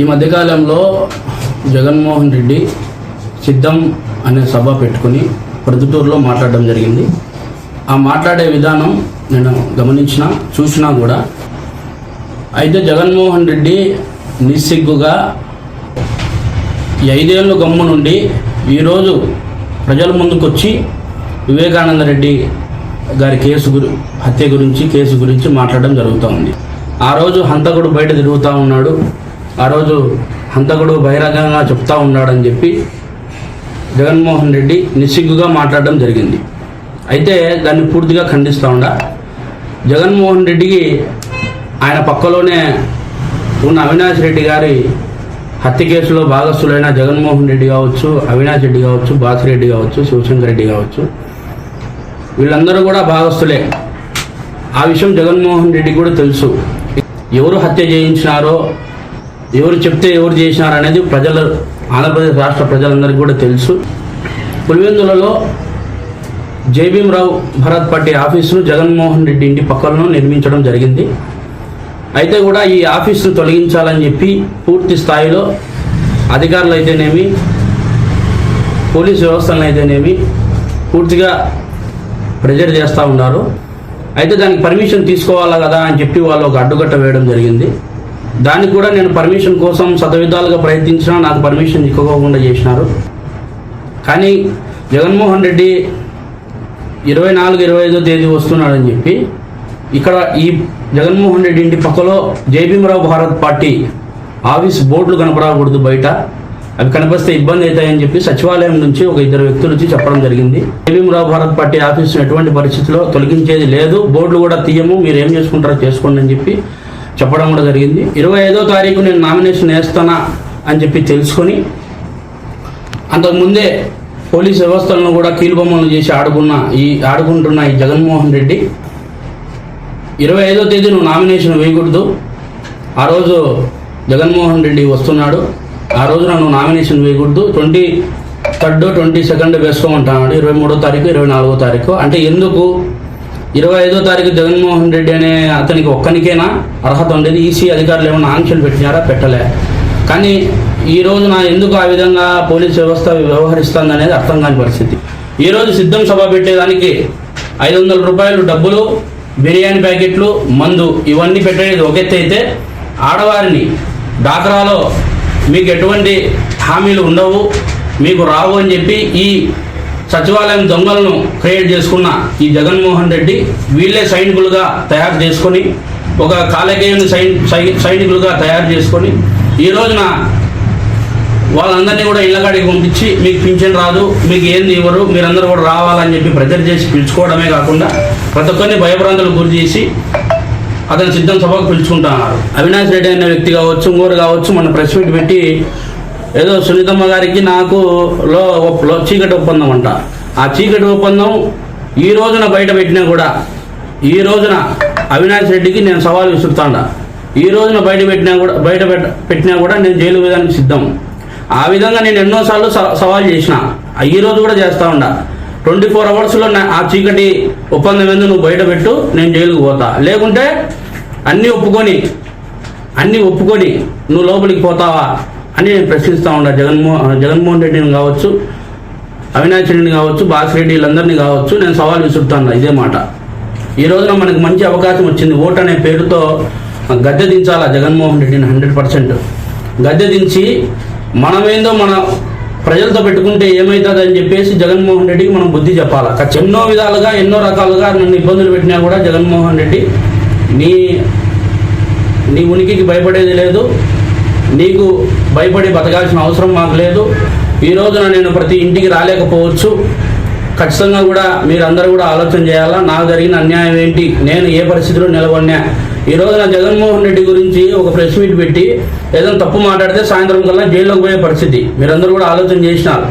ఈ మధ్యకాలంలో జగన్మోహన్ రెడ్డి సిద్ధం అనే సభ పెట్టుకుని ప్రొద్దుటూరులో మాట్లాడడం జరిగింది. ఆ మాట్లాడే విధానం నేను గమనించిన చూసినా కూడా అయితే జగన్మోహన్ రెడ్డి నిస్సిగ్గుగా ఐదేళ్ళు గమ్ము నుండి ఈరోజు ప్రజల ముందుకొచ్చి వివేకానంద రెడ్డి గారి కేసు గురి హత్య గురించి కేసు గురించి మాట్లాడడం జరుగుతూ ఉంది. ఆ రోజు హంతకుడు బయట తిరుగుతూ ఉన్నాడు. ఆ రోజు హంతకుడు బహిరంగంగా చెప్తా ఉన్నాడని చెప్పి జగన్మోహన్ రెడ్డి నిస్సిగ్గుగా మాట్లాడడం జరిగింది. అయితే దాన్ని పూర్తిగా ఖండిస్తూ ఉండ. జగన్మోహన్ రెడ్డికి ఆయన పక్కలోనే ఉన్న అవినాష్ రెడ్డి గారి హత్య కేసులో భాగస్థులైన జగన్మోహన్ రెడ్డి కావచ్చు అవినాష్ రెడ్డి కావచ్చు బాసిరెడ్డి కావచ్చు శివశంకర్ రెడ్డి కావచ్చు వీళ్ళందరూ కూడా భాగస్థులే. ఆ విషయం జగన్మోహన్ రెడ్డి కూడా తెలుసు. ఎవరు హత్య చేయించినారో ఎవరు చెప్తే ఎవరు చేసినారు అనేది ప్రజల ఆంధ్రప్రదేశ్ రాష్ట్ర ప్రజలందరికీ కూడా తెలుసు. పులివెందులలో జేబీఎంరావు భరత్ పార్టీ ఆఫీసును జగన్మోహన్ రెడ్డి ఇంటి పక్కలను నిర్మించడం జరిగింది. అయితే కూడా ఈ ఆఫీసును తొలగించాలని చెప్పి పూర్తి స్థాయిలో అధికారులు అయితేనేమి పోలీస్ వ్యవస్థలను అయితేనేమి పూర్తిగా ప్రెజర్ చేస్తూ ఉన్నారు. అయితే దానికి పర్మిషన్ తీసుకోవాలా కదా అని చెప్పి వాళ్ళు ఒక అడ్డుకట్ట వేయడం జరిగింది. దానికి కూడా నేను పర్మిషన్ కోసం సతవిధాలుగా ప్రయత్నించినా నాకు పర్మిషన్ ఇక్కకోకుండా చేసినారు. కానీ జగన్మోహన్ రెడ్డి ఇరవై నాలుగు ఇరవై ఐదో తేదీ వస్తున్నాడని చెప్పి ఇక్కడ ఈ జగన్మోహన్ రెడ్డి ఇంటి పక్కలో జైభీమరావు భారత్ పార్టీ ఆఫీస్ బోర్డులు కనపడకూడదు బయట. అవి కనిపిస్తే ఇబ్బంది అవుతాయని చెప్పి సచివాలయం నుంచి ఒక ఇద్దరు వ్యక్తులు వచ్చి చెప్పడం జరిగింది. జైభీమరావు భారత్ పార్టీ ఆఫీస్ ఎటువంటి పరిస్థితిలో తొలగించేది లేదు. బోర్డులు కూడా తీయము మీరు ఏం చేసుకుంటారో చేసుకోండి అని చెప్పి చెప్పడం కూడా జరిగింది. ఇరవై ఐదో తారీఖు నేను నామినేషన్ వేస్తానా అని చెప్పి తెలుసుకొని అంతకుముందే పోలీస్ వ్యవస్థలను కూడా కీలుబొమ్మలు చేసి ఆడుకున్న ఈ ఆడుకుంటున్న ఈ జగన్మోహన్ రెడ్డి ఇరవై ఐదో తేదీ నువ్వు నామినేషన్ వేయకూడదు. ఆ రోజు జగన్మోహన్ రెడ్డి వస్తున్నాడు. ఆ రోజున నువ్వు నామినేషన్ వేయకూడదు. ట్వంటీ థర్డ్ ట్వంటీ సెకండ్ వేసుకోమంటున్నాడు. ఇరవై మూడో తారీఖు ఇరవై నాలుగో తారీఖు. అంటే ఎందుకు? ఇరవై ఐదో తారీఖు జగన్మోహన్ రెడ్డి అనే అతనికి ఒక్కనికైనా అర్హత ఉండేది? ఈసీ అధికారులు ఏమైనా ఆంక్షలు పెట్టినారా? పెట్టలే. కానీ ఈ రోజున ఎందుకు ఆ విధంగా పోలీస్ వ్యవస్థ వ్యవహరిస్తుంది అనేది అర్థం కాని పరిస్థితి. ఈరోజు సిద్ధం సభ పెట్టేదానికి ఐదు వందల రూపాయలు డబ్బులు బిర్యానీ ప్యాకెట్లు మందు ఇవన్నీ పెట్టేది ఒక అయితే ఆడవారిని డాక్రాలో మీకు ఎటువంటి హామీలు ఉండవు మీకు రావు అని చెప్పి ఈ సచివాలయం దొంగలను క్రియేట్ చేసుకున్న ఈ జగన్మోహన్ రెడ్డి వీళ్ళే సైనికులుగా తయారు చేసుకొని ఒక కాలకేయుని సైన్ సై- సైనికులుగా తయారు చేసుకొని ఈ రోజున వాళ్ళందరినీ కూడా ఇళ్ళకాడికి పంపించి మీకు పింఛన్ రాదు మీకు ఏంది ఇవ్వరు మీరందరూ కూడా రావాలని చెప్పి ప్రెజర్ చేసి పిలుచుకోవడమే కాకుండా ప్రతి ఒక్కరిని భయభ్రాంతులకు గురి చేసి అతను సిద్ధం సభకు పిలుచుకుంటున్నారు అవినాష్ రెడ్డి అనే వ్యక్తి కావచ్చు ఇంకోరు కావచ్చు మన ప్రెస్ మీట్ పెట్టి ఏదో సునీతమ్మ గారికి నాకు లో చీకటి ఒప్పందం అంట. ఆ చీకటి ఒప్పందం ఈ రోజున బయట పెట్టినా కూడా ఈ రోజున అవినాష్ రెడ్డికి నేను సవాల్ విసురుతాండ. ఈ రోజున బయట పెట్టినా కూడా బయట పెట్ట పెట్టినా కూడా నేను జైలు వేయడానికి సిద్ధం. ఆ విధంగా నేను ఎన్నోసార్లు స- సవాల్ చేసిన. ఈ రోజు కూడా చేస్తా ఉండా. ట్వంటీ ఫోర్ అవర్స్లో ఆ చీకటి ఒప్పందం ఎందుకు నువ్వు బయట పెట్టు నేను జైలుకు పోతా. లేకుంటే అన్నీ ఒప్పుకొని అన్నీ ఒప్పుకొని నువ్వు లోపలికి పోతావా? అని నేను ప్రశ్నిస్తూ ఉన్నా. జగన్మోహన్ జగన్మోహన్ రెడ్డిని కావచ్చు అవినాష్ రెడ్డిని కావచ్చు బాసిరెడ్డి వీళ్ళందరినీ కావచ్చు నేను సవాల్ విసురుతాను ఇదే మాట. ఈ రోజున మనకు మంచి అవకాశం వచ్చింది. ఓటు అనే పేరుతో గద్దె దించాలా జగన్మోహన్ రెడ్డిని హండ్రెడ్ పర్సెంట్? గద్దె దించి మనమేందో మన ప్రజలతో పెట్టుకుంటే ఏమవుతుందని చెప్పేసి జగన్మోహన్ రెడ్డికి మనం బుద్ధి చెప్పాలా? ఎన్నో విధాలుగా ఎన్నో రకాలుగా నన్ను ఇబ్బందులు పెట్టినా కూడా జగన్మోహన్ రెడ్డి నీ నీ ఉనికికి భయపడేది లేదు. నీకు భయపడి బతకాల్సిన అవసరం మాకు లేదు. ఈ రోజున నేను ప్రతి ఇంటికి రాలేకపోవచ్చు. ఖచ్చితంగా కూడా మీరందరూ కూడా ఆలోచన చేయాలా? నాకు జరిగిన అన్యాయం ఏంటి? నేను ఏ పరిస్థితిలో నిలబడినా ఈ రోజున జగన్మోహన్ రెడ్డి గురించి ఒక ప్రెస్ మీట్ పెట్టి ఏదైనా తప్పు మాట్లాడితే సాయంత్రం కల్లా జైల్లోకి పోయే పరిస్థితి. మీరందరూ కూడా ఆలోచన చేసినారు.